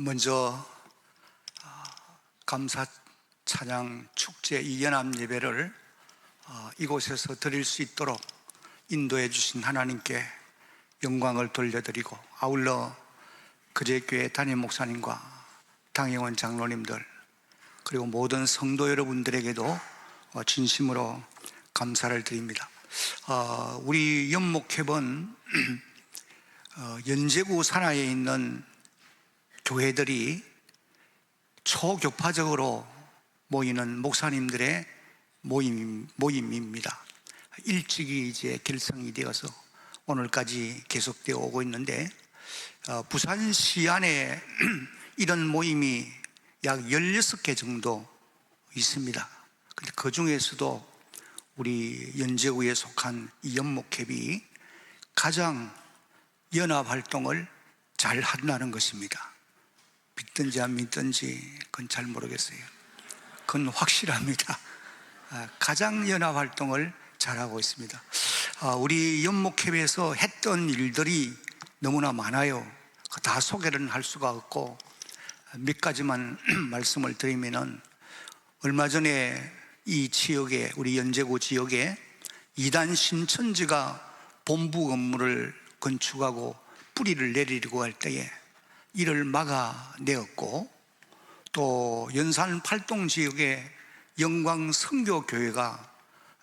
먼저 아, 감사 찬양 축제 이 연합 예배를 아, 이곳에서 드릴 수 있도록 인도해 주신 하나님께 영광을 돌려드리고 아울러 그제교회 담임 목사님과 당회원 장로님들 그리고 모든 성도 여러분들에게도 어, 진심으로 감사를 드립니다. 어, 우리 연목협은 어, 연제구 산하에 있는 교회들이 초교파적으로 모이는 목사님들의 모임, 모임입니다. 일찍이 이제 결성이 되어서 오늘까지 계속되어 오고 있는데 어, 부산시 안에 이런 모임이 약 16개 정도 있습니다. 근데 그 중에서도 우리 연제구에 속한 이 연목협이 가장 연합 활동을 잘 한다는 것입니다. 믿든지 안 믿든지 그건 잘 모르겠어요. 그건 확실합니다. 아, 가장 연합 활동을 잘하고 있습니다. 아, 우리 연목협에서 했던 일들이 너무나 많아요. 그다 소개를 할 수가 없고 몇 가지만 말씀을 드리면은 얼마 전에 이 지역에 우리 연제구 지역에 이단 신천지가 본부 건물을 건축하고 뿌리를 내리려고 할 때에 이를 막아내었고 또 연산 팔동 지역에 영광 성교 교회가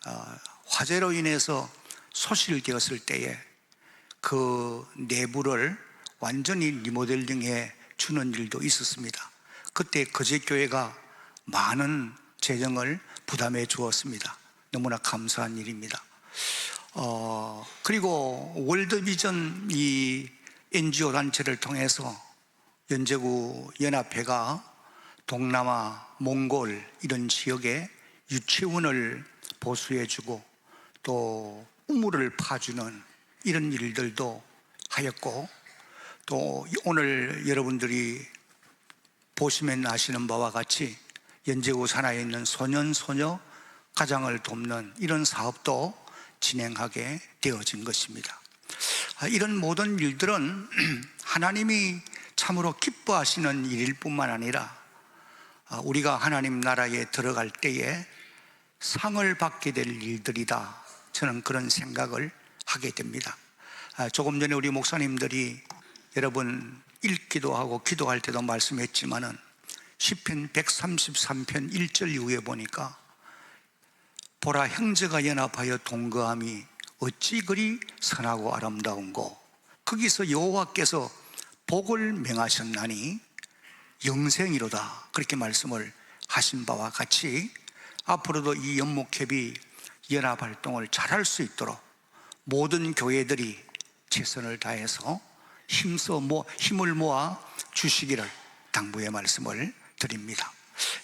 어, 화재로 인해서 소실되었을 때에 그 내부를 완전히 리모델링해 주는 일도 있었습니다. 그때 거제 교회가 많은 재정을 부담해 주었습니다. 너무나 감사한 일입니다. 어, 그리고 월드비전 이 NGO 단체를 통해서 연제구 연합회가 동남아, 몽골 이런 지역에 유치원을 보수해주고 또 우물을 파주는 이런 일들도 하였고 또 오늘 여러분들이 보시면 아시는 바와 같이 연제구 산하에 있는 소년 소녀 가장을 돕는 이런 사업도 진행하게 되어진 것입니다. 아, 이런 모든 일들은 하나님이 참으로 기뻐하시는 일일 뿐만 아니라 아, 우리가 하나님 나라에 들어갈 때에 상을 받게 될 일들이다. 저는 그런 생각을 하게 됩니다. 아, 조금 전에 우리 목사님들이 여러분 읽기도 하고 기도할 때도 말씀했지만은 시편 133편 1절 이후에 보니까 보라 형제가 연합하여 동거함이 어찌 그리 선하고 아름다운고 거기서 여호와께서 복을 명하셨나니 영생이로다 그렇게 말씀을 하신 바와 같이 앞으로도 이 연목협이 연합 활동을 잘할 수 있도록 모든 교회들이 최선을 다해서 힘써 모, 힘을 모아 주시기를 당부의 말씀을 드립니다.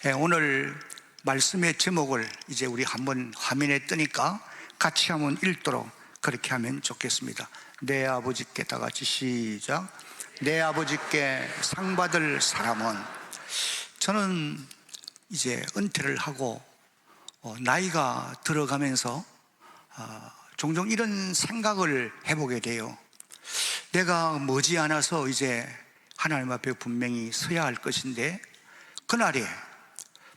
예, 오늘 말씀의 제목을 이제 우리 한번 화면에 뜨니까 같이 한번 읽도록 그렇게 하면 좋겠습니다. 내 아버지께 다 같이 시작. 내 아버지께 상 받을 사람은 저는 이제 은퇴를 하고 어, 나이가 들어가면서 아, 종종 이런 생각을 해보게 돼요. 내가 머지않아서 이제 하나님 앞에 분명히 서야 할 것인데 그날에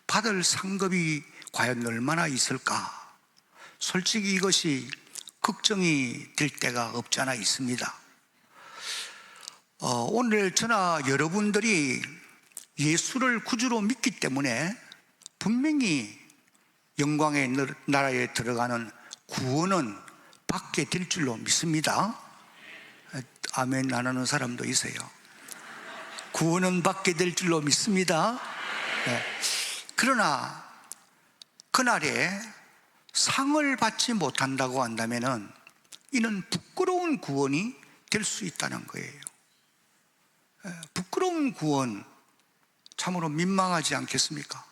받을 상급이 과연 얼마나 있을까? 솔직히 이것이 걱정이 될 때가 없지 않아 있습니다. 어, 오늘 저나 여러분들이 예수를 구주로 믿기 때문에 분명히 영광의 나라에 들어가는 구원은 받게 될 줄로 믿습니다. 아멘 안 하는 사람도 있어요. 구원은 받게 될 줄로 믿습니다. 네. 그러나 그날에 상을 받지 못한다고 한다면은 이는 부끄러운 구원이 될 수 있다는 거예요. 예, 부끄러운 구원 참으로 민망하지 않겠습니까?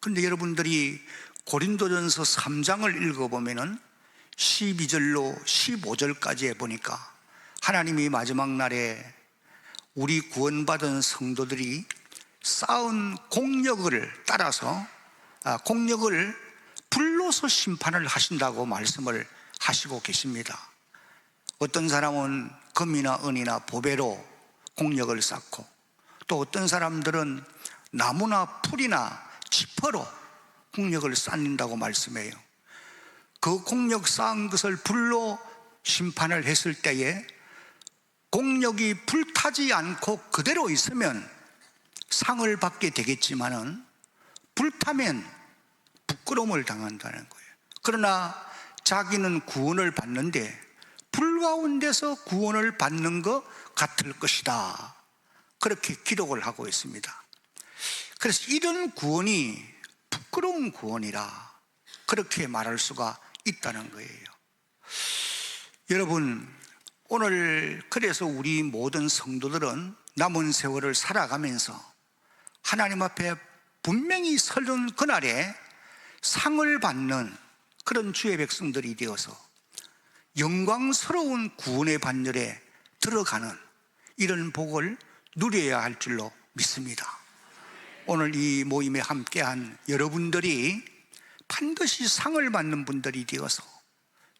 그런데 여러분들이 고린도전서 3장을 읽어보면은 12절로 15절까지 해보니까 하나님이 마지막 날에 우리 구원받은 성도들이 쌓은 공력을 따라서 아, 공력을 불로서 심판을 하신다고 말씀을 하시고 계십니다. 어떤 사람은 금이나 은이나 보배로 공력을 쌓고 또 어떤 사람들은 나무나 풀이나 지퍼로 국력을 쌓는다고 말씀해요. 그 공력 쌓은 것을 불로 심판을 했을 때에 공력이 불타지 않고 그대로 있으면 상을 받게 되겠지만은 불타면 부끄러움을 당한다는 거예요. 그러나 자기는 구원을 받는데 불 가운데서 구원을 받는 것 같을 것이다. 그렇게 기록을 하고 있습니다. 그래서 이런 구원이 부끄러운 구원이라 그렇게 말할 수가 있다는 거예요. 여러분, 오늘 그래서 우리 모든 성도들은 남은 세월을 살아가면서 하나님 앞에 분명히 서는 그날에 상을 받는 그런 주의 백성들이 되어서 영광스러운 구원의 반열에 들어가는 이런 복을 누려야 할 줄로 믿습니다. 오늘 이 모임에 함께한 여러분들이 반드시 상을 받는 분들이 되어서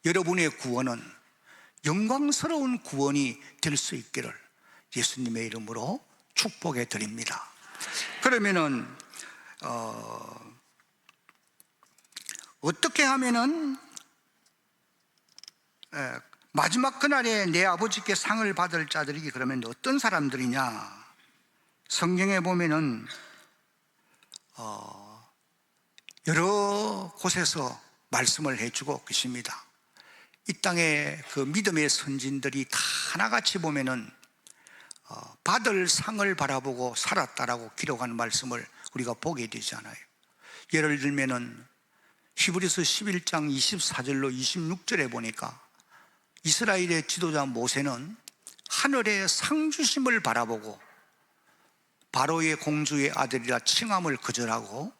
여러분의 구원은 영광스러운 구원이 될 수 있기를 예수님의 이름으로 축복해 드립니다. 그러면은 어, 어떻게 하면은 에, 마지막 그날에 내 아버지께 상을 받을 자들이 그러면 어떤 사람들이냐? 성경에 보면은 어, 여러 곳에서 말씀을 해주고 계십니다. 이 땅에 그 믿음의 선진들이 다 하나같이 보면은 어, 받을 상을 바라보고 살았다라고 기록하는 말씀을 우리가 보게 되잖아요. 예를 들면은 히브리서 11장 24절로 26절에 보니까 이스라엘의 지도자 모세는 하늘의 상주심을 바라보고 바로의 공주의 아들이라 칭함을 거절하고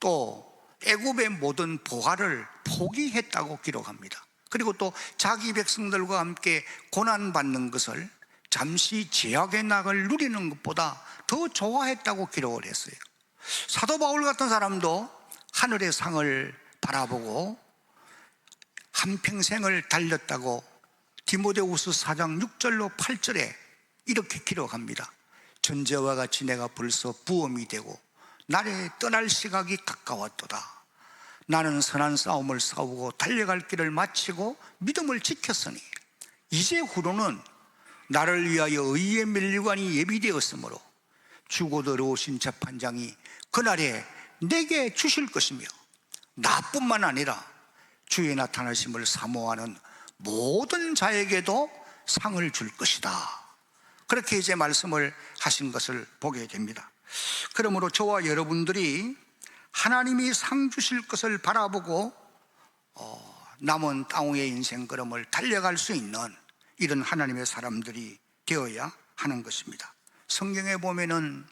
또 애굽의 모든 보화를 포기했다고 기록합니다. 그리고 또 자기 백성들과 함께 고난 받는 것을 잠시 제약의 낙을 누리는 것보다 더 좋아했다고 기록을 했어요. 사도 바울 같은 사람도 하늘의 상을 바라보고 한평생을 달렸다고 디모데우스 4장 6절로 8절에 이렇게 기록합니다. 전제와 같이 내가 벌써 부엄이 되고 나의 떠날 시각이 가까웠도다. 나는 선한 싸움을 싸우고 달려갈 길을 마치고 믿음을 지켰으니 이제 후로는 나를 위하여 의의 멸류관이 예비되었으므로 주고 들어오신 재판장이 그날에 내게 주실 것이며 나뿐만 아니라 주의 나타나심을 사모하는 모든 자에게도 상을 줄 것이다. 그렇게 이제 말씀을 하신 것을 보게 됩니다. 그러므로 저와 여러분들이 하나님이 상 주실 것을 바라보고 어, 남은 땅의 인생 걸음을 달려갈 수 있는 이런 하나님의 사람들이 되어야 하는 것입니다. 성경에 보면은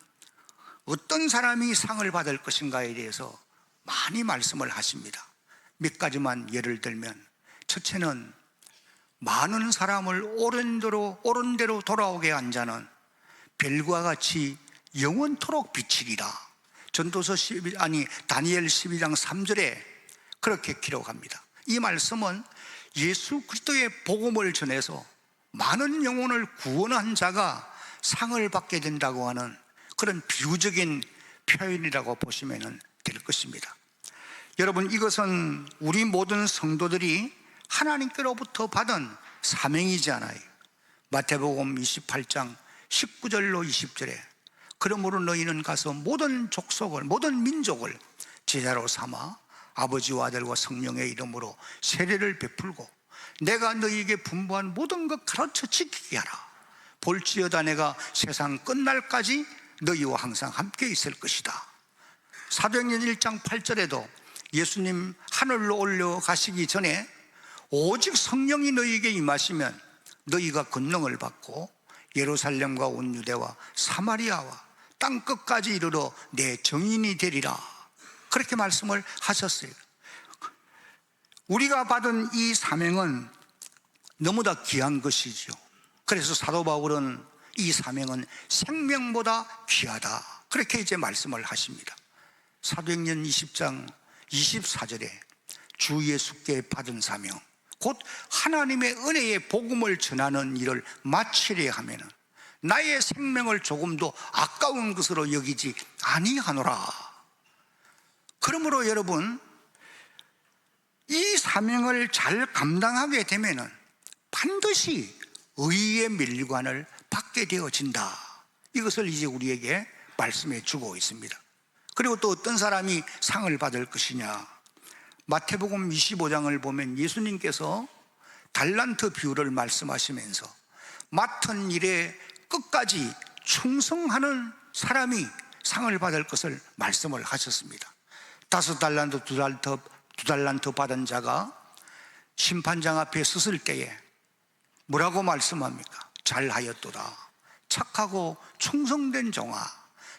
어떤 사람이 상을 받을 것인가에 대해서 많이 말씀을 하십니다. 몇 가지만 예를 들면 첫째는 많은 사람을 옳은 대로 옳은 대로 돌아오게 한 자는 별과 같이 영원토록 비치리라. 전도서 11 아니 다니엘 12장 3절에 그렇게 기록합니다. 이 말씀은 예수 그리스도의 복음을 전해서 많은 영혼을 구원한 자가 상을 받게 된다고 하는 그런 비유적인 표현이라고 보시면 될 것입니다. 여러분 이것은 우리 모든 성도들이 하나님께로부터 받은 사명이잖아요. 마태복음 28장 19절로 20절에 그러므로 너희는 가서 모든 족속을 모든 민족을 제자로 삼아 아버지와 아들과 성령의 이름으로 세례를 베풀고 내가 너희에게 분부한 모든 것 가르쳐 지키게 하라. 볼지어다 내가 세상 끝날까지 너희와 항상 함께 있을 것이다. 사도행전 1장 8절에도 예수님 하늘로 올려가시기 전에 오직 성령이 너희에게 임하시면 너희가 권능을 받고 예루살렘과 온 유대와 사마리아와 땅 끝까지 이르러 내 정인이 되리라. 그렇게 말씀을 하셨어요. 우리가 받은 이 사명은 너무나 귀한 것이죠. 그래서 사도 바울은 이 사명은 생명보다 귀하다. 그렇게 이제 말씀을 하십니다. 사도행전 20장 24절에 주 예수께 받은 사명, 곧 하나님의 은혜의 복음을 전하는 일을 마치려 하면은 나의 생명을 조금도 아까운 것으로 여기지 아니하노라. 그러므로 여러분 이 사명을 잘 감당하게 되면은 반드시 의의 멸관을 받게 되어진다. 이것을 이제 우리에게 말씀해 주고 있습니다. 그리고 또 어떤 사람이 상을 받을 것이냐. 마태복음 25장을 보면 예수님께서 달란트 비유를 말씀하시면서 맡은 일에 끝까지 충성하는 사람이 상을 받을 것을 말씀을 하셨습니다. 다섯 달란트, 두 달란트, 두 달란트 받은 자가 심판장 앞에 섰을 때에 뭐라고 말씀합니까? 잘하였도다. 착하고 충성된 종아.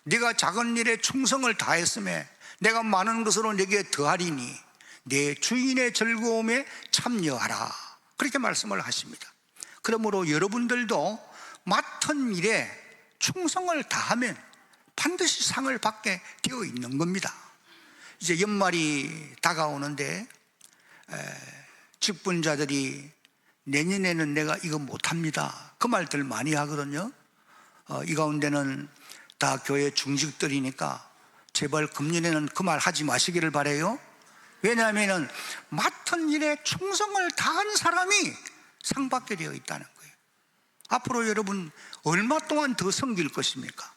네가 작은 일에 충성을 다했음에 내가 많은 것으로 네게 더하리니 내 주인의 즐거움에 참여하라. 그렇게 말씀을 하십니다. 그러므로 여러분들도 맡은 일에 충성을 다하면 반드시 상을 받게 되어 있는 겁니다. 이제 연말이 다가오는데 에, 직분자들이 내년에는 내가 이거 못합니다. 그 말들 많이 하거든요. 어, 이 가운데는 다 교회 중직들이니까 제발 금년에는 그 말 하지 마시기를 바래요. 왜냐하면 맡은 일에 충성을 다한 사람이 상 받게 되어 있다는 거예요. 앞으로 여러분 얼마 동안 더 섬길 것입니까?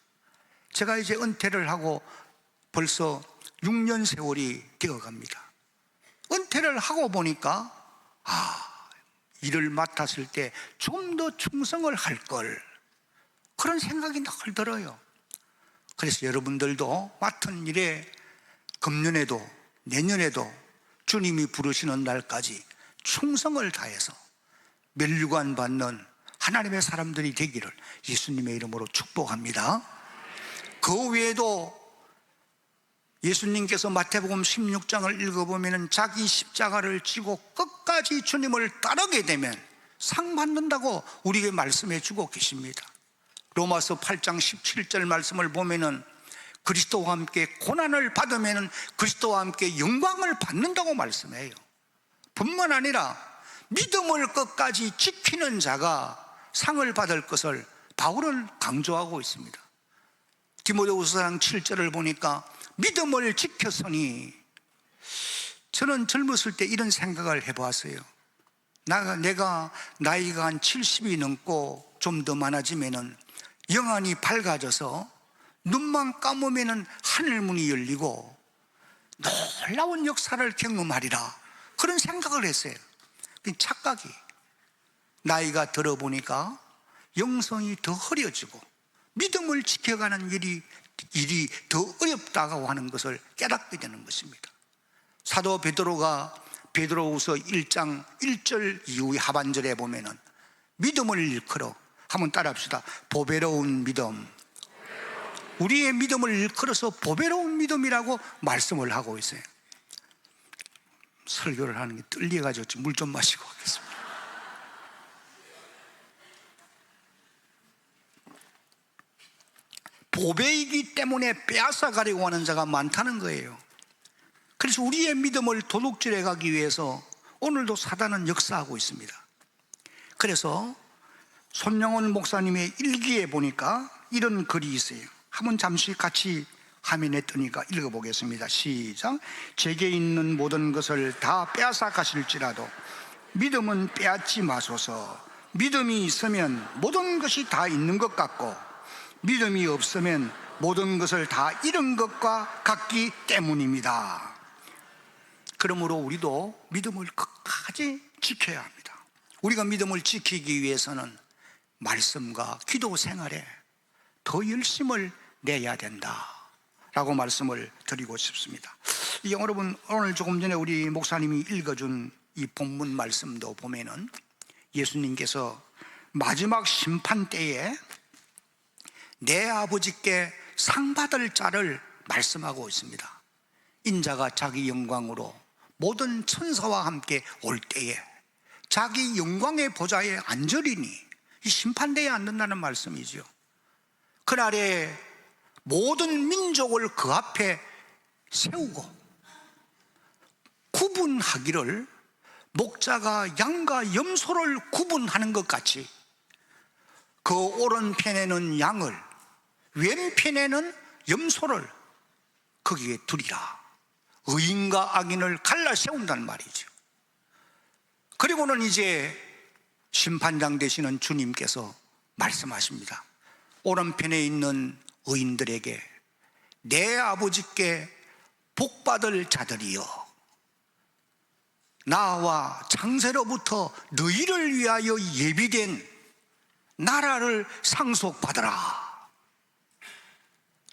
제가 이제 은퇴를 하고 벌써 6년 세월이 되어 갑니다. 은퇴를 하고 보니까 아, 일을 맡았을 때 좀 더 충성을 할 걸. 그런 생각이 늘 들어요. 그래서 여러분들도 맡은 일에 금년에도 내년에도 주님이 부르시는 날까지 충성을 다해서 멸류관 받는 하나님의 사람들이 되기를 예수님의 이름으로 축복합니다. 그 외에도 예수님께서 마태복음 16장을 읽어보면 자기 십자가를 지고 끝까지 주님을 따르게 되면 상 받는다고 우리에게 말씀해 주고 계십니다. 로마서 8장 17절 말씀을 보면은 그리스도와 함께 고난을 받으면 그리스도와 함께 영광을 받는다고 말씀해요. 뿐만 아니라 믿음을 끝까지 지키는 자가 상을 받을 것을 바울은 강조하고 있습니다. 디모데후서장 7절을 보니까 믿음을 지켰으니 저는 젊었을 때 이런 생각을 해보았어요. 나, 내가 나이가 한 70이 넘고 좀 더 많아지면은 영안이 밝아져서 눈만 감으면은 하늘문이 열리고 놀라운 역사를 경험하리라. 그런 생각을 했어요. 그 착각이. 나이가 들어보니까 영성이 더 흐려지고 믿음을 지켜가는 일이, 일이 더 어렵다고 하는 것을 깨닫게 되는 것입니다. 사도 베드로가 베드로후서 1장 1절 이후의 하반절에 보면은 믿음을 일컬어 한번 따라합시다. 보배로운 믿음. 우리의 믿음을 일컬어서 보배로운 믿음이라고 말씀을 하고 있어요. 설교를 하는 게 떨려가지고 물 좀 마시고 하겠습니다. 보배이기 때문에 빼앗아 가려고 하는 자가 많다는 거예요. 그래서 우리의 믿음을 도둑질해 가기 위해서 오늘도 사단은 역사하고 있습니다. 그래서 손영원 목사님의 일기에 보니까 이런 글이 있어요. 한번 잠시 같이 뜨니까 읽어보겠습니다. 시작. 제게 있는 모든 것을 다 빼앗아 가실지라도 믿음은 빼앗지 마소서. 믿음이 있으면 모든 것이 다 있는 것 같고 믿음이 없으면 모든 것을 다 잃은 것과 같기 때문입니다. 그러므로 우리도 믿음을 끝까지 지켜야 합니다. 우리가 믿음을 지키기 위해서는 말씀과 기도 생활에 더 열심을 내야 된다. 라고 말씀을 드리고 싶습니다. 이 여러분, 오늘 조금 전에 우리 목사님이 읽어준 이 본문 말씀도 보면은 예수님께서 마지막 심판 때에 내 아버지께 상 받을 자를 말씀하고 있습니다. 인자가 자기 영광으로 모든 천사와 함께 올 때에 자기 영광의 보좌에 앉으리니 이 심판대에 앉는다는 말씀이죠. 그날에 모든 민족을 그 앞에 세우고 구분하기를 목자가 양과 염소를 구분하는 것 같이 그 오른편에는 양을 왼편에는 염소를 거기에 두리라. 의인과 악인을 갈라 세운다는 말이죠. 그리고는 이제 심판장 되시는 주님께서 말씀하십니다. 오른편에 있는 의인들에게 내 아버지께 복받을 자들이여 나와 창세로부터 너희를 위하여 예비된 나라를 상속받으라.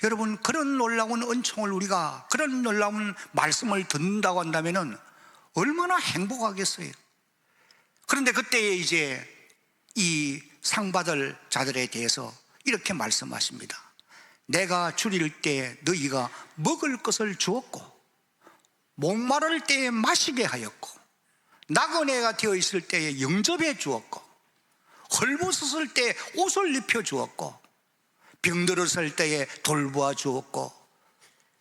여러분 그런 놀라운 은총을 우리가 그런 놀라운 말씀을 듣는다고 한다면은 얼마나 행복하겠어요. 그런데 그때에 이제 이 상받을 자들에 대해서 이렇게 말씀하십니다. 내가 줄일 때 너희가 먹을 것을 주었고 목마를 때에 마시게 하였고 나그네가 되어 있을 때에 영접해 주었고 헐벗었을 때 옷을 입혀 주었고 병들었을 때에 돌보아 주었고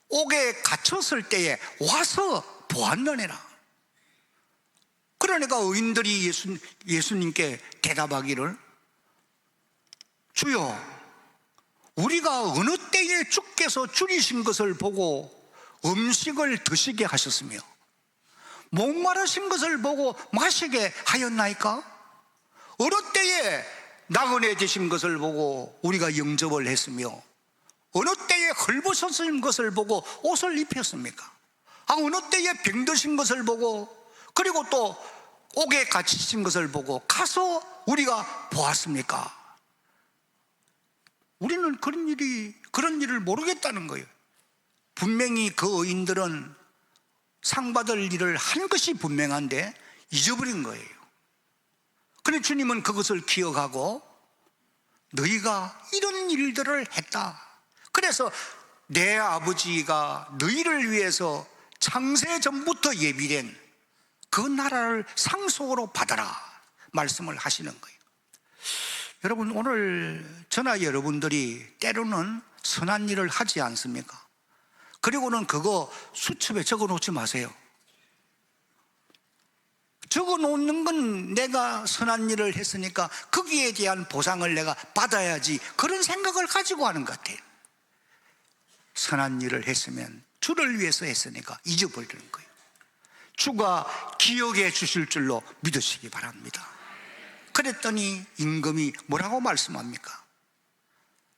옥에 갇혔을 때에 와서 보았느니라. 그러니까 의인들이 예수, 예수님께 대답하기를 주여 우리가 어느 때에 주께서 줄이신 것을 보고 음식을 드시게 하셨으며 목마르신 것을 보고 마시게 하였나이까? 어느 때에 나그네 되신 것을 보고 우리가 영접을 했으며 어느 때에 헐벗어진 것을 보고 옷을 입혔습니까? 아, 어느 때에 병드신 것을 보고 그리고 또 옥에 갇히신 것을 보고 가서 우리가 보았습니까? 우리는 그런 일이 그런 일을 모르겠다는 거예요. 분명히 그 의인들은 상 받을 일을 한 것이 분명한데 잊어버린 거예요. 그런데 주님은 그것을 기억하고 너희가 이런 일들을 했다. 그래서 내 아버지가 너희를 위해서 창세 전부터 예비된 그 나라를 상속으로 받아라 말씀을 하시는 거예요. 여러분 오늘 저나 여러분들이 때로는 선한 일을 하지 않습니까? 그리고는 그거 수첩에 적어 놓지 마세요. 적어 놓는 건 내가 선한 일을 했으니까 거기에 대한 보상을 내가 받아야지 그런 생각을 가지고 하는 것 같아요. 선한 일을 했으면 주를 위해서 했으니까 잊어버리는 거예요. 주가 기억해 주실 줄로 믿으시기 바랍니다. 그랬더니 임금이 뭐라고 말씀합니까?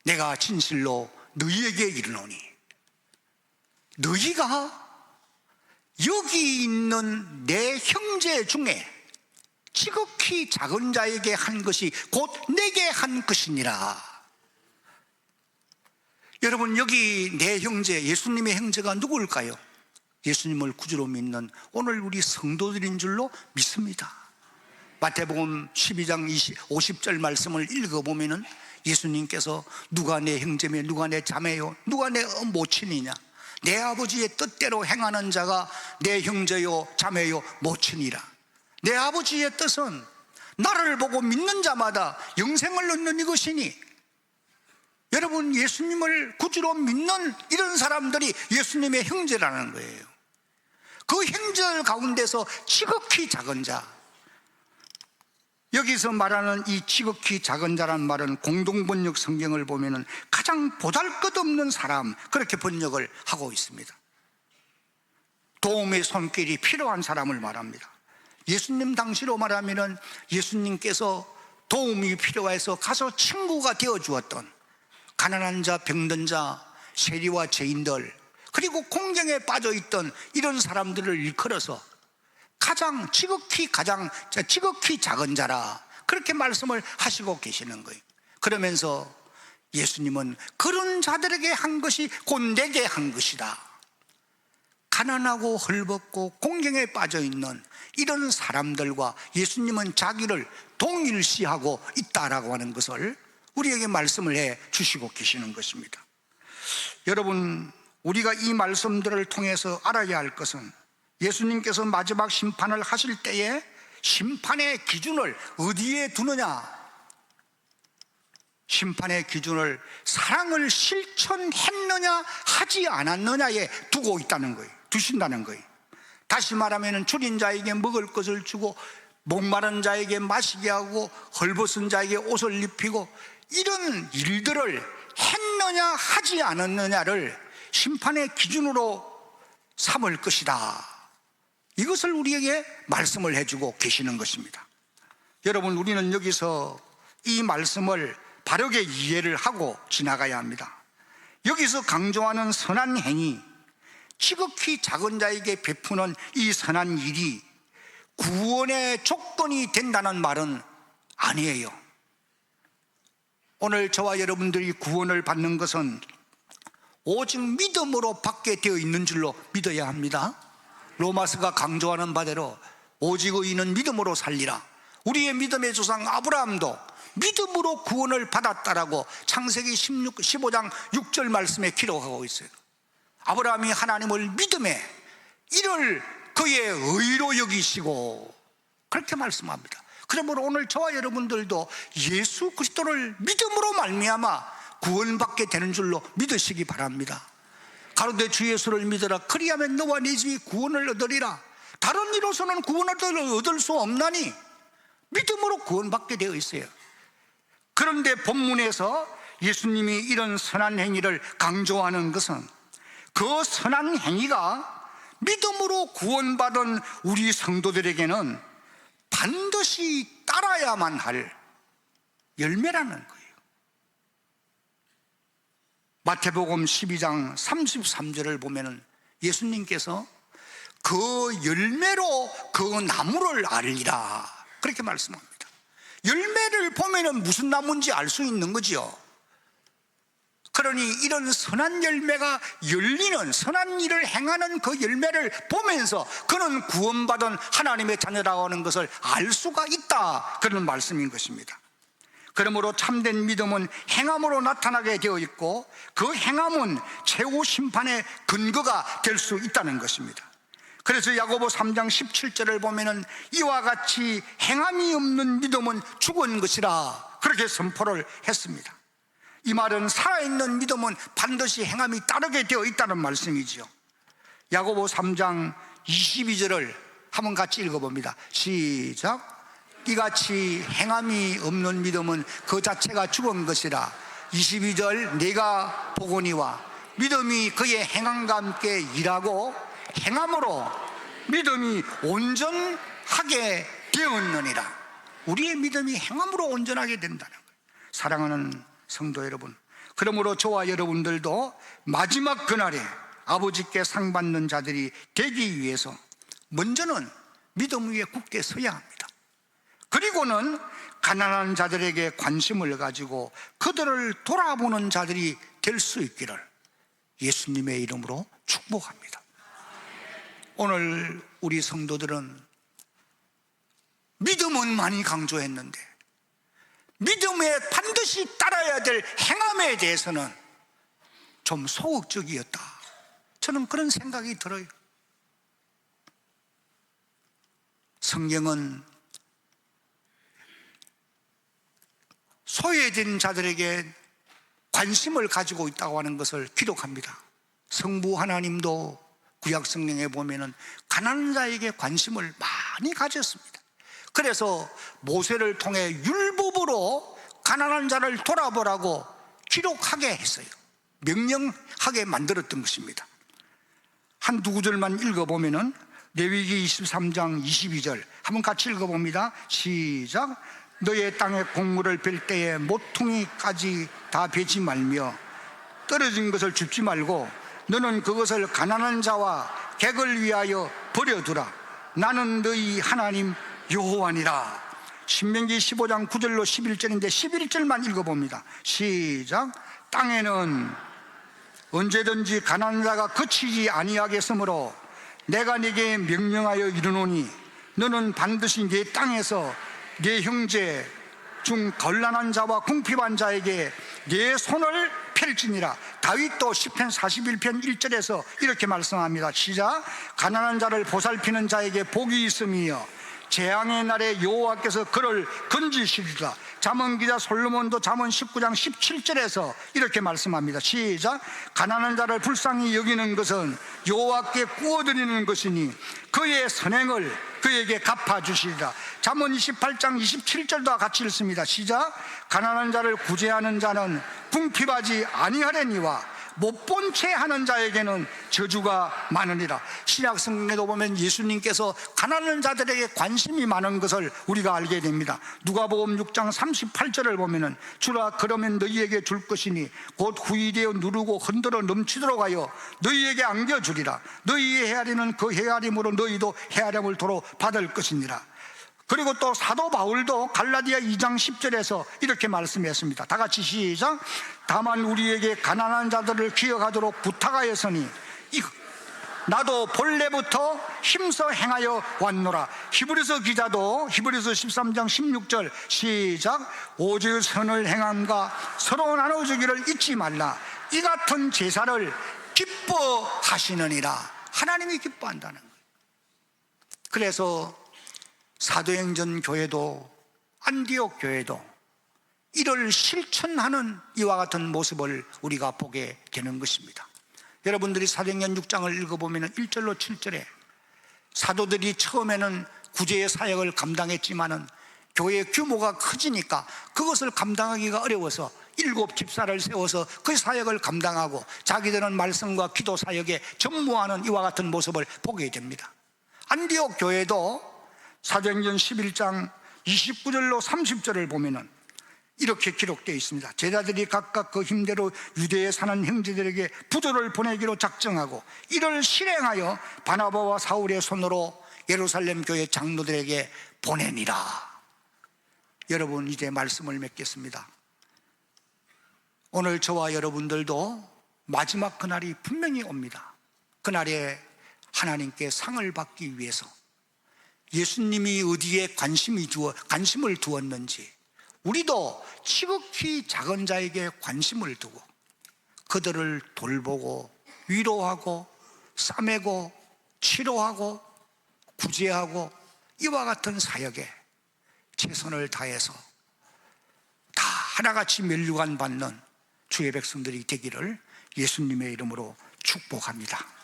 내가 진실로 너희에게 이르노니 너희가 여기 있는 내 형제 중에 지극히 작은 자에게 한 것이 곧 내게 한 것이니라. 여러분 여기 내 형제 예수님의 형제가 누구일까요? 예수님을 구주로 믿는 오늘 우리 성도들인 줄로 믿습니다. 마태복음 12장 20, 50절 말씀을 읽어보면은 예수님께서 누가 내 형제며 누가 내 자매요? 누가 내 모친이냐? 내 아버지의 뜻대로 행하는 자가 내 형제요 자매요 모친이라. 내 아버지의 뜻은 나를 보고 믿는 자마다 영생을 얻는 이것이니 여러분 예수님을 구주로 믿는 이런 사람들이 예수님의 형제라는 거예요. 그 형제들 가운데서 지극히 작은 자 여기서 말하는 이 지극히 작은 자란 말은 공동번역 성경을 보면은 가장 보잘것없는 사람 그렇게 번역을 하고 있습니다. 도움의 손길이 필요한 사람을 말합니다. 예수님 당시로 말하면은 예수님께서 도움이 필요해서 가서 친구가 되어 주었던 가난한 자, 병든 자, 세리와 죄인들 그리고 공경에 빠져 있던 이런 사람들을 일컬어서 가장 지극히 가장 지극히 작은 자라 그렇게 말씀을 하시고 계시는 거예요. 그러면서 예수님은 그런 자들에게 한 것이 곧 내게 한 것이다. 가난하고 헐벗고 공경에 빠져 있는 이런 사람들과 예수님은 자기를 동일시하고 있다라고 하는 것을 우리에게 말씀을 해 주시고 계시는 것입니다. 여러분, 우리가 이 말씀들을 통해서 알아야 할 것은 예수님께서 마지막 심판을 하실 때에 심판의 기준을 어디에 두느냐? 심판의 기준을 사랑을 실천했느냐 하지 않았느냐에 두고 있다는 거예요. 두신다는 거예요. 다시 말하면 줄인 자에게 먹을 것을 주고 목마른 자에게 마시게 하고 헐벗은 자에게 옷을 입히고 이런 일들을 했느냐 하지 않았느냐를 심판의 기준으로 삼을 것이다. 이것을 우리에게 말씀을 해주고 계시는 것입니다. 여러분, 우리는 여기서 이 말씀을 바르게 이해를 하고 지나가야 합니다. 여기서 강조하는 선한 행위, 지극히 작은 자에게 베푸는 이 선한 일이 구원의 조건이 된다는 말은 아니에요. 오늘 저와 여러분들이 구원을 받는 것은 오직 믿음으로 받게 되어 있는 줄로 믿어야 합니다. 로마스가 강조하는 바대로 오직 의인은 믿음으로 살리라. 우리의 믿음의 조상 아브라함도 믿음으로 구원을 받았다라고 창세기 16, 15장 6절 말씀에 기록하고 있어요. 아브라함이 하나님을 믿음에 이를 그의 의로 여기시고 그렇게 말씀합니다. 그러므로 오늘 저와 여러분들도 예수 그리스도를 믿음으로 말미암아 구원받게 되는 줄로 믿으시기 바랍니다. 가로되 주 예수를 믿어라. 그리하면 너와 네 집이 구원을 얻으리라. 다른 이로서는 구원을 얻을 수 없나니 믿음으로 구원받게 되어 있어요. 그런데 본문에서 예수님이 이런 선한 행위를 강조하는 것은 그 선한 행위가 믿음으로 구원받은 우리 성도들에게는 반드시 따라야만 할 열매라는 거예요. 마태복음 12장 33절을 보면은 예수님께서 그 열매로 그 나무를 알리라. 그렇게 말씀합니다. 열매를 보면은 무슨 나무인지 알 수 있는 거지요. 그러니 이런 선한 열매가 열리는 선한 일을 행하는 그 열매를 보면서 그는 구원받은 하나님의 자녀라고 하는 것을 알 수가 있다. 그런 말씀인 것입니다. 그러므로 참된 믿음은 행함으로 나타나게 되어 있고 그 행함은 최후 심판의 근거가 될 수 있다는 것입니다. 그래서 야고보 3장 17절을 보면은 이와 같이 행함이 없는 믿음은 죽은 것이라 그렇게 선포를 했습니다. 이 말은 살아있는 믿음은 반드시 행함이 따르게 되어 있다는 말씀이지요. 야고보 3장 22절을 한번 같이 읽어봅니다. 시작. 이같이 행함이 없는 믿음은 그 자체가 죽은 것이라. 22절 내가 보거니와 믿음이 그의 행함과 함께 일하고 행함으로 믿음이 온전하게 되었느니라. 우리의 믿음이 행함으로 온전하게 된다는 거예요. 사랑하는 성도 여러분, 그러므로 저와 여러분들도 마지막 그날에 아버지께 상 받는 자들이 되기 위해서 먼저는 믿음 위에 굳게 서야. 그리고는 가난한 자들에게 관심을 가지고 그들을 돌아보는 자들이 될 수 있기를 예수님의 이름으로 축복합니다. 오늘 우리 성도들은 믿음은 많이 강조했는데 믿음에 반드시 따라야 될 행함에 대해서는 좀 소극적이었다. 저는 그런 생각이 들어요. 성경은 소외된 자들에게 관심을 가지고 있다고 하는 것을 기록합니다. 성부 하나님도 구약 성경에 보면은 가난한 자에게 관심을 많이 가졌습니다. 그래서 모세를 통해 율법으로 가난한 자를 돌아보라고 기록하게 했어요. 명령하게 만들었던 것입니다. 한두 구절만 읽어보면은 레위기 23장 22절 한번 같이 읽어봅니다. 시작. 너의 땅에 곡물을 벨 때에 모퉁이까지 다 베지 말며 떨어진 것을 줍지 말고 너는 그것을 가난한 자와 객을 위하여 버려두라. 나는 너희 하나님 여호와니라. 신명기 15장 9절로 11절인데 11절만 읽어봅니다. 시작. 땅에는 언제든지 가난한 자가 그치지 아니하겠으므로 내가 네게 명령하여 이르노니 너는 반드시 네 땅에서 네 형제 중 곤란한 자와 궁핍한 자에게 네 손을 펼지니라. 다윗도 10편 41편 1절에서 이렇게 말씀합니다. 시작. 가난한 자를 보살피는 자에게 복이 있으며 재앙의 날에 여호와께서 그를 건지시리라 잠언 기자 솔로몬도 잠언 19장 17절에서 이렇게 말씀합니다. 시작. 가난한 자를 불쌍히 여기는 것은 여호와께 구워드리는 것이니 그의 선행을 그에게 갚아 주시리라. 잠언 28장 27절도 같이 읽습니다. 시작. 가난한 자를 구제하는 자는 궁핍하지 아니하려니와 못 본 채 하는 자에게는 저주가 많으니라 신약 성경에도 보면 예수님께서 가난한 자들에게 관심이 많은 것을 우리가 알게 됩니다 누가복음 6장 38절을 보면은 주라 그러면 너희에게 줄 것이니 곧 후이되어 누르고 흔들어 넘치도록 하여 너희에게 안겨 주리라 너희의 헤아리는 그 헤아림으로 너희도 헤아림을 도로 받을 것이니라 그리고 또 사도 바울도 갈라디아 2장 10절에서 이렇게 말씀했습니다. 다 같이 시작. 다만 우리에게 가난한 자들을 기억하도록 부탁하였으니 이- 나도 본래부터 힘써 행하여 왔노라. 히브리서 기자도 히브리서 13장 16절 시작. 오직 선을 행함과 서로 나눠주기를 잊지 말라. 이 같은 제사를 기뻐하시느니라. 하나님이 기뻐한다는. 그래서 사도행전 교회도 안디옥 교회도 이를 실천하는 이와 같은 모습을 우리가 보게 되는 것입니다. 여러분들이 사도행전 6장을 읽어보면 1절로 7절에 사도들이 처음에는 구제의 사역을 감당했지만은 교회 규모가 커지니까 그것을 감당하기가 어려워서 일곱 집사를 세워서 그 사역을 감당하고 자기들은 말씀과 기도 사역에 전무하는 이와 같은 모습을 보게 됩니다. 안디옥 교회도 사도행전 11장 29절로 30절을 보면은 이렇게 기록되어 있습니다. 제자들이 각각 그 힘대로 유대에 사는 형제들에게 부조를 보내기로 작정하고 이를 실행하여 바나바와 사울의 손으로 예루살렘 교회 장로들에게 보내니라. 여러분 이제 말씀을 맺겠습니다. 오늘 저와 여러분들도 마지막 그날이 분명히 옵니다. 그날에 하나님께 상을 받기 위해서 예수님이 어디에 관심이 두어, 관심을 두었는지 우리도 지극히 작은 자에게 관심을 두고 그들을 돌보고 위로하고 싸매고 치료하고 구제하고 이와 같은 사역에 최선을 다해서 다 하나같이 멸류관 받는 주의 백성들이 되기를 예수님의 이름으로 축복합니다.